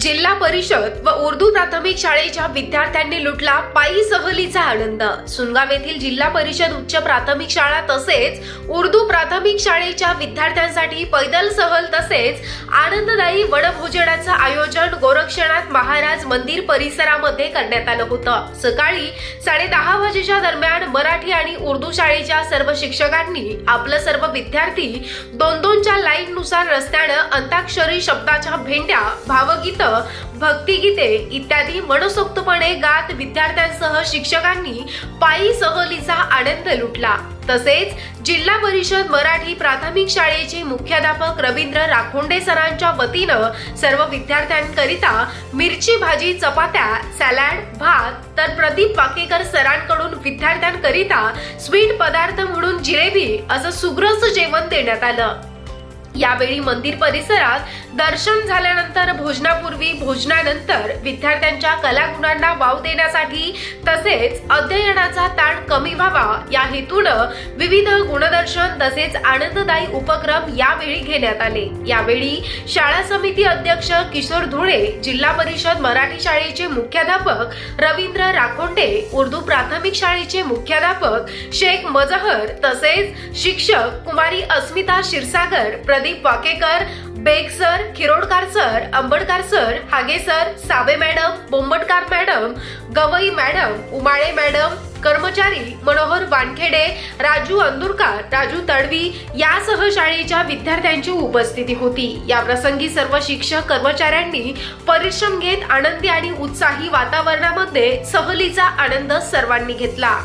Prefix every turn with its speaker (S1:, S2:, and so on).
S1: जिल्हा परिषद व उर्दू प्राथमिक शाळेच्या विद्यार्थ्यांनी लुटला पायी सहलीचा आनंद. सुनगाव येथील जिल्हा परिषद उच्च प्राथमिक शाळा तसेच उर्दू प्राथमिक शाळेच्या विद्यार्थ्यांसाठी पैदल सहल तसेच आनंददायी वनभोजनाचं आयोजन गोरक्षनाथ महाराज मंदिर परिसरामध्ये करण्यात आलं होतं. सकाळी साडे दहा वाजेच्या दरम्यान मराठी आणि उर्दू शाळेच्या सर्व शिक्षकांनी आपलं सर्व विद्यार्थी दोन दोनच्या लाईन नुसार रस्त्यानं अंताक्षरी शब्दाच्या भेंड्या भावगीत भक्तिगीते इत्यादी मनसोक्तपणे गात विद्यार्थ्यांसह शिक्षकांनी पायी सहलीचा आनंद लुटला. तसेच जिल्हा परिषद मराठी प्राथमिक शाळेचे मुख्याध्यापक रवींद्र राखोंडे सरांच्या वतीनं सर्व विद्यार्थ्यांकरिता मिरची भाजी चपात्या सॅलड भात तर प्रदीप वाकेकर सरांकडून विद्यार्थ्यांकरिता स्वीट पदार्थ म्हणून जिलेबी असं सुग्रस जेवण देण्यात आलं. यावेळी मंदिर परिसरात दर्शन झाल्यानंतर भोजनापूर्वी भोजनानंतर विद्यार्थ्यांच्या कलागुणांना वाव देण्यासाठी तसेच अध्ययनाचा ताण कमी व्हावा. या हेतूनं विविध गुणदर्शन तसेच आनंददायी उपक्रम यावेळी घेण्यात आले. यावेळी शाळा समिती अध्यक्ष किशोर धुळे जिल्हा परिषद मराठी शाळेचे मुख्याध्यापक रवींद्र राखोंडे उर्दू प्राथमिक शाळेचे मुख्याध्यापक शेख मजहर तसेच शिक्षक कुमारी Asmita Kshirsagar Pradeep Wakekar Beg sir Khirodkar sir Ambadkar sir Hage sir Sabe madam Bombatkar madam Gawai madam Umale madam कर्मचारी मनोहर वानखेडे राजू अंदुरकार राजू तडवी यासह शाळेच्या विद्यार्थ्यांची उपस्थिती होती. या प्रसंगी सर्व शिक्षक कर्मचाऱ्यांनी परिश्रम घेत आनंदी आणि उत्साही वातावरणामध्ये सहलीचा आनंद सर्वांनी घेतला.